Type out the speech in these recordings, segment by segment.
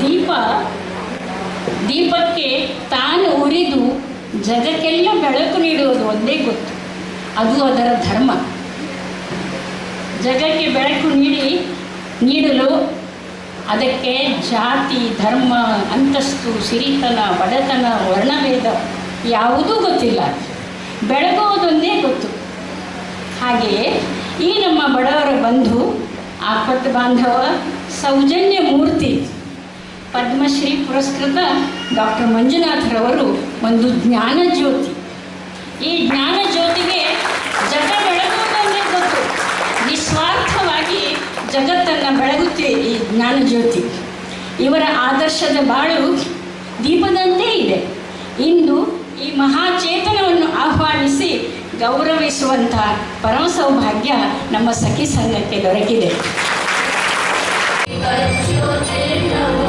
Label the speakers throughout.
Speaker 1: ದೀಪ, ದೀಪಕ್ಕೆ ತಾನು ಉರಿದು ಜಗಕ್ಕೆಲ್ಲ ಬೆಳಕು ನೀಡುವುದು ಒಂದೇ ಗೊತ್ತು. ಅದು ಅದರ ಧರ್ಮ. ಜಗಕ್ಕೆ ಬೆಳಕು ನೀಡಿ, ನೀಡಲು ಅದಕ್ಕೆ ಜಾತಿ, ಧರ್ಮ, ಅಂತಸ್ತು, ಸಿರಿತನ, ಬಡತನ, ವರ್ಣಭೇದ ಯಾವುದೂ ಗೊತ್ತಿಲ್ಲ. ಬೆಳಗುವುದೊಂದೇ ಗೊತ್ತು. ಹಾಗೆಯೇ ಈ ನಮ್ಮ ಬಡವರ ಬಂಧು ಆಪತ್ತು ಬಾಂಧವ ಸೌಜನ್ಯ ಮೂರ್ತಿ ಪದ್ಮಶ್ರೀ ಪುರಸ್ಕೃತ ಡಾಕ್ಟರ್ ಮಂಜುನಾಥರವರು ಒಂದು ಜ್ಞಾನ ಜ್ಯೋತಿ. ಈ ಜ್ಞಾನ ಜ್ಯೋತಿಗೆ ಜಗ ಬೆಳಗುವುದೊಂದೇ ಗೊತ್ತು. ನಿಸ್ವಾರ್ಥವಾಗಿ ಜಗತ್ತನ್ನು ಬೆಳಗುತ್ತೆ ಈ ಜ್ಞಾನ ಜ್ಯೋತಿ. ಇವರ ಆದರ್ಶದ ಬಾಳು ದೀಪದಂತೆ ಇದೆ. ಇಂದು ಈ ಮಹಾಚೇತನವನ್ನು ಆಹ್ವಾನಿಸಿ ಗೌರವಿಸುವಂತಹ ಪರಮ ಸೌಭಾಗ್ಯ ನಮ್ಮ ಸಖಿ ಸಂಘಕ್ಕೆ ದೊರಕಿದೆ. Thank you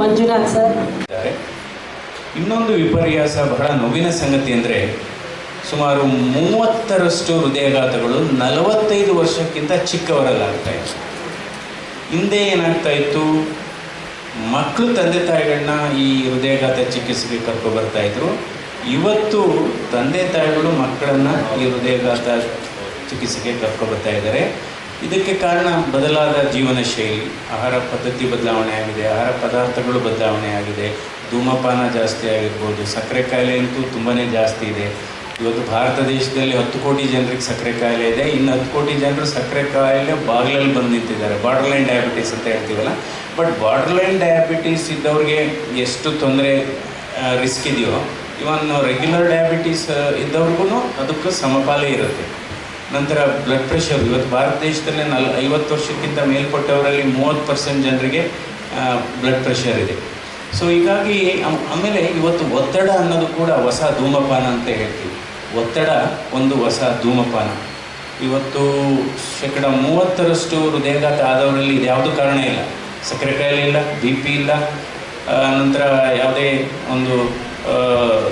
Speaker 1: Manjunath sir.
Speaker 2: ಇನ್ನೊಂದು ವಿಪರ್ಯಾಸ ಬಹಳ ನೋವಿನ ಸಂಗತಿ ಅಂದರೆ ಸುಮಾರು ಮೂವತ್ತರಷ್ಟು ಹೃದಯಾಘಾತಗಳು ನಲವತ್ತೈದು ವರ್ಷಕ್ಕಿಂತ ಚಿಕ್ಕವರಲ್ಲಾಗ್ತಾ ಇತ್ತು. ಹಿಂದೆ ಏನಾಗ್ತಾ ಇತ್ತು? ಮಕ್ಕಳು ತಂದೆ ತಾಯಿಗಳನ್ನ ಈ ಹೃದಯಾಘಾತ ಚಿಕಿತ್ಸೆಗೆ ಕರ್ಕೊಂಡು ಬರ್ತಾ ಇದ್ರು. ಇವತ್ತು ತಂದೆ ತಾಯಿಗಳು ಮಕ್ಕಳನ್ನು ಈ ಹೃದಯಾಘಾತ ಚಿಕಿತ್ಸೆಗೆ ಕರ್ಕೊಂಡು ಬರ್ತಾ ಇದ್ದಾರೆ. ಇದಕ್ಕೆ ಕಾರಣ ಬದಲಾದ ಜೀವನ ಶೈಲಿ, ಆಹಾರ ಪದ್ಧತಿ ಬದಲಾವಣೆ ಆಗಿದೆ, ಆಹಾರ ಪದಾರ್ಥಗಳು ಬದಲಾವಣೆ ಆಗಿದೆ, ಧೂಮಪಾನ ಜಾಸ್ತಿ ಆಗಿರ್ಬೋದು, ಸಕ್ಕರೆ ಕಾಯಿಲೆ ಅಂತೂ ತುಂಬಾ ಜಾಸ್ತಿ ಇದೆ. ಇವತ್ತು ಭಾರತ ದೇಶದಲ್ಲಿ ಹತ್ತು ಕೋಟಿ ಜನರಿಗೆ ಸಕ್ಕರೆ ಕಾಯಿಲೆ ಇದೆ, ಇನ್ನು ಹತ್ತು ಕೋಟಿ ಜನರು ಸಕ್ಕರೆ ಕಾಯಿಲೆ ಬಾಗಿಲಲ್ಲಿ ಬಂದು ನಿಂತಿದ್ದಾರೆ. ಬಾರ್ಡರ್ ಲೈನ್ ಡಯಾಬಿಟೀಸ್ ಅಂತ ಹೇಳ್ತೀವಲ್ಲ? ಬಟ್ ಬಾರ್ಡರ್ ಲೈನ್ ಡಯಾಬಿಟೀಸ್ ಇದ್ದವ್ರಿಗೆ ಎಷ್ಟು ತೊಂದರೆ ರಿಸ್ಕ್ ಇದೆಯೋ ಇವನ್ ರೆಗ್ಯುಲರ್ ಡಯಾಬಿಟೀಸ್ ಇದ್ದವ್ರಿಗೂ ಅದಕ್ಕೂ ಸಮಪಾಲೇ ಇರುತ್ತೆ. ನಂತರ ಬ್ಲಡ್ ಪ್ರೆಷರ್ ಇವತ್ತು ಭಾರತ ದೇಶದಲ್ಲೇ ನಲ್ ಐವತ್ತು ವರ್ಷಕ್ಕಿಂತ ಮೇಲ್ಪಟ್ಟವರಲ್ಲಿ ಮೂವತ್ತು ಪರ್ಸೆಂಟ್ ಜನರಿಗೆ ಬ್ಲಡ್ ಪ್ರೆಷರ್ ಇದೆ. ಸೊ ಹೀಗಾಗಿ ಆಮ್- ಆಮೇಲೆ ಇವತ್ತು ಒತ್ತಡ ಅನ್ನೋದು ಕೂಡ ಹೊಸ ಧೂಮಪಾನ ಅಂತ ಹೇಳ್ತೀವಿ. ಒತ್ತಡ ಒಂದು ಹೊಸ ಧೂಮಪಾನ. ಇವತ್ತು ಶೇಕಡ ಮೂವತ್ತರಷ್ಟು ಹೃದಯಾಘಾತ ಆದವರಲ್ಲಿ ಇದು ಯಾವುದೂ ಕಾರಣ ಇಲ್ಲ. ಸಕ್ಕರೆ ಕಾಯಿಲೆ ಇಲ್ಲ, ಬಿ ಪಿ ಇಲ್ಲ ನಂತರ ಯಾವುದೇ ಒಂದು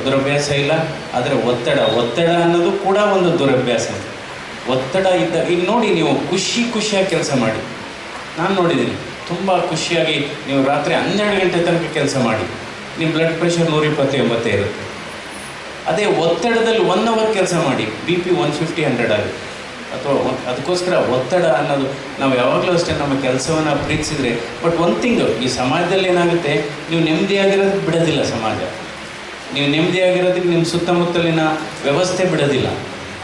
Speaker 2: ದುರಭ್ಯಾಸ ಇಲ್ಲ. ಆದರೆ ಒತ್ತಡ ಒತ್ತಡ ಅನ್ನೋದು ಕೂಡ ಒಂದು ದುರಭ್ಯಾಸ. ಒತ್ತಡ ಇದ್ದ, ಈಗ ನೋಡಿ ನೀವು ಖುಷಿ ಖುಷಿಯಾಗಿ ಕೆಲಸ ಮಾಡಿ. ನಾನು ನೋಡಿದ್ದೀನಿ ತುಂಬ ಖುಷಿಯಾಗಿ ನೀವು ರಾತ್ರಿ ಹನ್ನೆರಡು ಗಂಟೆ ತನಕ ಕೆಲಸ ಮಾಡಿ. ನಿಮ್ಮ ಬ್ಲಡ್ ಪ್ರೆಷರ್ ನೂರ ಇಪ್ಪತ್ತೊಂಬತ್ತೇ ಇರುತ್ತೆ. ಅದೇ ಒತ್ತಡದಲ್ಲಿ ಒನ್ ಅವರ್ ಕೆಲಸ ಮಾಡಿ B P one fifty hundred ಆಗುತ್ತೆ ಅಥವಾ ಅದಕ್ಕೋಸ್ಕರ ಒತ್ತಡ ಅನ್ನೋದು, ನಾವು ಯಾವಾಗಲೂ ಅಷ್ಟೇ ನಮ್ಮ ಕೆಲಸವನ್ನು ಪ್ರೀತಿಸಿದರೆ ಬಟ್ ಒಂದು ಥಿಂಗ್ ಈ ಸಮಾಜದಲ್ಲಿ ಏನಾಗುತ್ತೆ, ನೀವು ನೆಮ್ಮದಿಯಾಗಿರೋದು ಬಿಡೋದಿಲ್ಲ ಸಮಾಜ. ನೀವು ನೆಮ್ಮದಿಯಾಗಿರೋದಕ್ಕೆ ನಿಮ್ಮ ಸುತ್ತಮುತ್ತಲಿನ ವ್ಯವಸ್ಥೆ ಬಿಡೋದಿಲ್ಲ.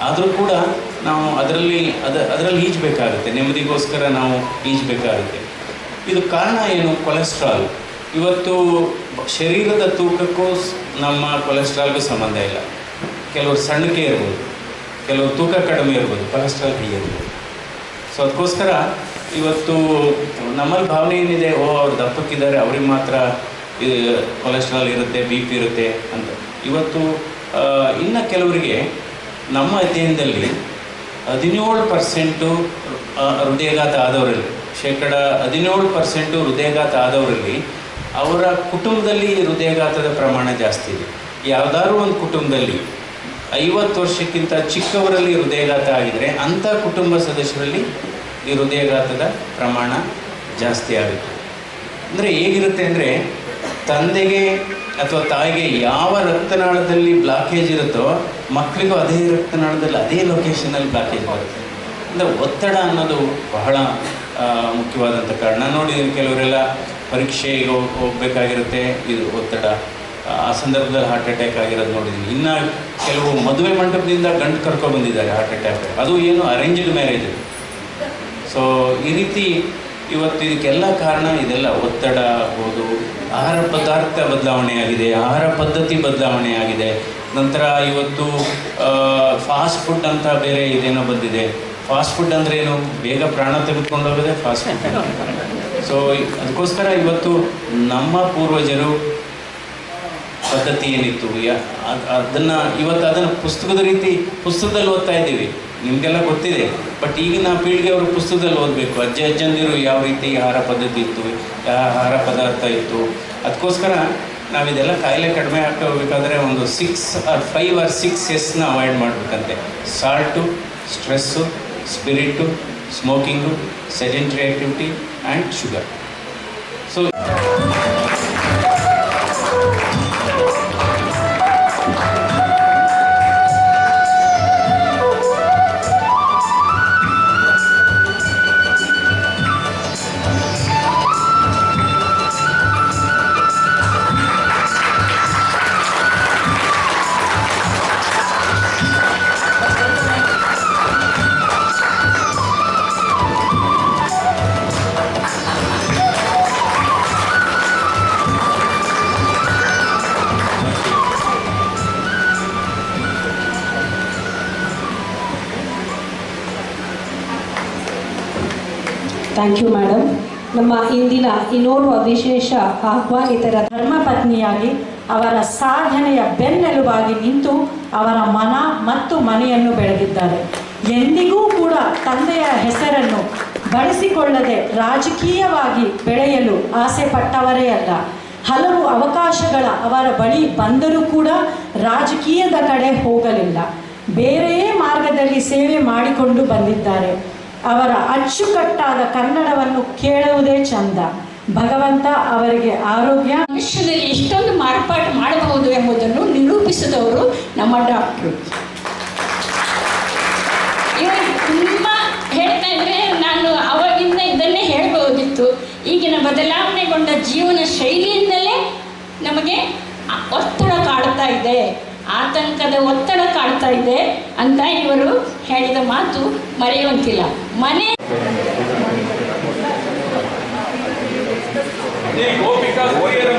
Speaker 2: ಆದರೂ ಕೂಡ ನಾವು ಅದರಲ್ಲಿ ಅದ, ಅದರಲ್ಲಿ ಈಜಬೇಕಾಗುತ್ತೆ. ನೆಮ್ಮದಿಗೋಸ್ಕರ ನಾವು ಈಜಬೇಕಾಗುತ್ತೆ. ಇದು ಕಾರಣ ಏನು? ಕೊಲೆಸ್ಟ್ರಾಲ್. ಇವತ್ತು ಶರೀರದ ತೂಕಕ್ಕೂ ನಮ್ಮ ಕೊಲೆಸ್ಟ್ರಾಲ್ಗೂ ಸಂಬಂಧ ಇಲ್ಲ. ಕೆಲವರು ಸಣ್ಣಕ್ಕೆ ಇರ್ಬೋದು. ಕೆಲವರು ತೂಕ ಕಡಿಮೆ ಇರ್ಬೋದು. ಕೊಲೆಸ್ಟ್ರಾಲ್ ಹೈ ಇರ್ಬೋದು. ಸೊ, ಅದಕ್ಕೋಸ್ಕರ ಇವತ್ತು ನಮ್ಮಲ್ಲಿ ಭಾವನೆ ಏನಿದೆ? ಓ, ಅವ್ರು ದಪ್ಪಕ್ಕಿದ್ದಾರೆ, ಅವ್ರಿಗೆ ಮಾತ್ರ ಕೊಲೆಸ್ಟ್ರಾಲ್ ಇರುತ್ತೆ, ಬಿ ಪಿ ಇರುತ್ತೆ ಅಂತ. ಇವತ್ತು ಇನ್ನು ಕೆಲವರಿಗೆ ನಮ್ಮ ಅಧ್ಯಯನದಲ್ಲಿ ಹದಿನೇಳು ಪರ್ಸೆಂಟು ಹೃದಯಘಾತ ಆದವರಲ್ಲಿ, ಶೇಕಡ ಹದಿನೇಳು ಪರ್ಸೆಂಟು ಹೃದಯಘಾತ ಆದವರಲ್ಲಿ ಅವರ ಕುಟುಂಬದಲ್ಲಿ ಹೃದಯಘಾತದ ಪ್ರಮಾಣ ಜಾಸ್ತಿ ಇದೆ. ಯಾವುದಾದ್ರೂ ಒಂದು ಕುಟುಂಬದಲ್ಲಿ ಐವತ್ತು ವರ್ಷಕ್ಕಿಂತ ಚಿಕ್ಕವರಲ್ಲಿ ಹೃದಯಘಾತ ಆಗಿದರೆ ಅಂಥ ಕುಟುಂಬ ಸದಸ್ಯರಲ್ಲಿ ಈ ಹೃದಯಘಾತದ ಪ್ರಮಾಣ ಜಾಸ್ತಿ ಆಗುತ್ತೆ. ಅಂದರೆ ಹೇಗಿರುತ್ತೆ ಅಂದರೆ ತಂದೆಗೆ ಅಥವಾ ತಾಯಿಗೆ ಯಾವ ರಕ್ತನಾಳದಲ್ಲಿ ಬ್ಲಾಕೇಜ್ ಇರುತ್ತೋ ಮಕ್ಕಳಿಗೂ ಅದೇ ರಕ್ತನಾಳದಲ್ಲಿ ಅದೇ ಲೊಕೇಶನಲ್ಲಿ ಬ್ಲಾಕೇಜ್ ಬರುತ್ತೆ. ಅಂದರೆ ಒತ್ತಡ ಅನ್ನೋದು ಬಹಳ ಮುಖ್ಯವಾದಂಥ ಕಾರಣ. ನೋಡಿದ್ದೀನಿ ಕೆಲವರೆಲ್ಲ ಪರೀಕ್ಷೆಗೆ ಹೋಗ್- ಹೋಗ್ಬೇಕಾಗಿರುತ್ತೆ. ಇದು ಒತ್ತಡ. ಆ ಸಂದರ್ಭದಲ್ಲಿ ಹಾರ್ಟ್ ಅಟ್ಯಾಕ್ ಆಗಿರೋದು ನೋಡಿದ್ದೀನಿ ಇನ್ನು ಕೆಲವು ಮದುವೆ ಮಂಟಪದಿಂದ ಗಂಡು ಕರ್ಕೊಂಡು ಬಂದಿದ್ದಾರೆ ಹಾರ್ಟ್ ಅಟ್ಯಾಕ್ ಅದು ಏನು ಅರೇಂಜ್ಡ್ ಮ್ಯಾರೇಜ್ ಸೊ ಈ ರೀತಿ ಇವತ್ತು ಇದಕ್ಕೆಲ್ಲ ಕಾರಣ ಇದೆಲ್ಲ ಒತ್ತಡ ಆಗ್ಬೋದು, ಆಹಾರ ಪದಾರ್ಥ ಬದಲಾವಣೆಯಾಗಿದೆ ಆಹಾರ ಪದ್ಧತಿ ಬದಲಾವಣೆಯಾಗಿದೆ ನಂತರ ಇವತ್ತು ಫಾಸ್ಟ್ ಫುಡ್ ಅಂತ ಬೇರೆ ಇದೇನೋ ಬಂದಿದೆ. ಫಾಸ್ಟ್ ಫುಡ್ ಅಂದರೆ ಏನು? ಬೇಗ ಪ್ರಾಣ ತೆಗೆದುಕೊಂಡು ಹೋಗೋದೆ ಫಾಸ್ಟ್ ಫುಡ್ ಸೊ ಅದಕ್ಕೋಸ್ಕರ ಇವತ್ತು ನಮ್ಮ ಪೂರ್ವಜರು ಪದ್ಧತಿ ಏನಿತ್ತು? ಅದನ್ನು ಅದ್- ಅದನ್ನ, ಇವತ್ತು ಅದನ್ನು ಪುಸ್ತಕದ ರೀತಿ, ಪುಸ್ತಕದಲ್ಲಿ ಓದ್ತಾ ಇದ್ದೀವಿ. ನಿಮಗೆಲ್ಲ ಗೊತ್ತಿದೆ. ಬಟ್ ಈಗಿನ ಪೀಳಿಗೆ ಅವರು ಪುಸ್ತಕದಲ್ಲಿ ಓದಬೇಕು. ಅಜ್ಜ ಅಜ್ಜಂದಿರು ಯಾವ ರೀತಿ ಆಹಾರ ಪದ್ಧತಿ ಇತ್ತು ಯಾವ ಆಹಾರ ಪದಾರ್ಥ ಇತ್ತು. ಅದಕ್ಕೋಸ್ಕರ ನಾವಿದೆಲ್ಲ ಕಾಯಿಲೆ ಕಡಿಮೆ ಆಗ್ತಾ ಹೋಗ್ಬೇಕಾದ್ರೆ ಒಂದು six or five or six ಎಸ್ನ avoid ಮಾಡಬೇಕಂತೆ. Salt stress spirit smoking sedentary activity and sugar so
Speaker 3: thank you madam ನಮ್ಮ ಇಂದಿನ ಇನ್ನೋರ್ವ ವಿಶೇಷ ಆಹ್ವಾನಿತರ
Speaker 4: ಧರ್ಮಪತ್ನಿಯಾಗಿ ಅವರ ಸಾಧನೆಯ ಬೆನ್ನೆಲುಬಾಗಿ ನಿಂತು ಅವರ ಮನ ಮತ್ತು ಮನೆಯನ್ನು ಬೆಳೆದಿದ್ದಾರೆ. ಎಂದಿಗೂ ಕೂಡ ತಂದೆಯ ಹೆಸರನ್ನು ಬಳಸಿಕೊಳ್ಳದೆ ರಾಜಕೀಯವಾಗಿ ಬೆಳೆಯಲು ಆಸೆ ಪಟ್ಟವರೇ ಅಲ್ಲ. ಹಲವು ಅವಕಾಶಗಳ ಅವರ ಬಳಿ ಬಂದರೂ ಕೂಡ ರಾಜಕೀಯದ ಕಡೆ ಹೋಗಲಿಲ್ಲ. ಬೇರೆಯೇ ಮಾರ್ಗದಲ್ಲಿ ಸೇವೆ ಮಾಡಿಕೊಂಡು ಬಂದಿದ್ದಾರೆ. ಅವರ ಅಚ್ಚುಕಟ್ಟಾದ ಕನ್ನಡವನ್ನು ಕೇಳುವುದೇ ಚಂದ. ಭಗವಂತ ಅವರಿಗೆ ಆರೋಗ್ಯ
Speaker 1: ಮನುಷ್ಯನಲ್ಲಿ ಎಷ್ಟೊಂದು ಮಾರ್ಪಾಟು ಮಾಡಬಹುದು ಎಂಬುದನ್ನು ನಿರೂಪಿಸಿದವರು ನಮ್ಮ ಡಾಕ್ಟ್ರು. ತುಂಬ ಹೇಳ್ತಾ ಇದ್ರೆ ನಾನು ಅವಾಗಿಂದ ಇದನ್ನೇ ಹೇಳ್ಬೋದಿತ್ತು ಈಗಿನ ಬದಲಾವಣೆಗೊಂಡ ಜೀವನ ಶೈಲಿಯಿಂದಲೇ ನಮಗೆ ಒತ್ತಡ ಕಾಡ್ತಾ ಇದೆ. ಆತಂಕದ ಒತ್ತಡ ಕಾಡ್ತಾ ಇದೆ ಅಂತ ಇವರು ಹೇಳಿದ ಮಾತು ಮರೆಯುವಂತಿಲ್ಲ. ಮನೆ
Speaker 2: ಈ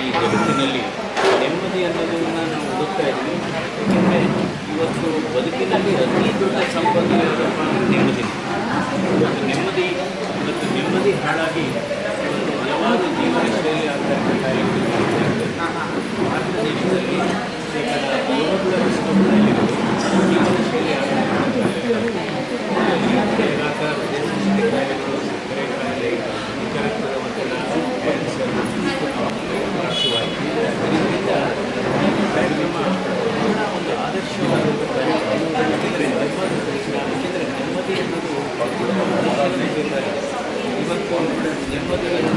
Speaker 2: ಈ ಜಗತ್ತಿನಲ್ಲಿ ನೆಮ್ಮದಿ ಅನ್ನೋದನ್ನು ನಾವು ಹುಡುಕ್ತಾ ಇದ್ವಿ ಏಕೆಂದರೆ ಇವತ್ತು ಬದುಕಿನಲ್ಲಿ ಅತಿ ದೊಡ್ಡ ಸಂಪತ್ತು ಇರೋದಪ್ಪ ನೆಮ್ಮದಿ. ಇವತ್ತು ನೆಮ್ಮದಿ ಇವತ್ತು ನೆಮ್ಮದಿ ಹಾಳಾಗಿ ಹಲವಾರು ಜೀವನ ಶೈಲಿ ಆಗ್ತಾ ಇರ್ತಕ್ಕಂಥ ಭಾರತ ದೇಶದಲ್ಲಿ ಶೇಕಡ ಅರವತ್ತರಷ್ಟು nehmen wir denn?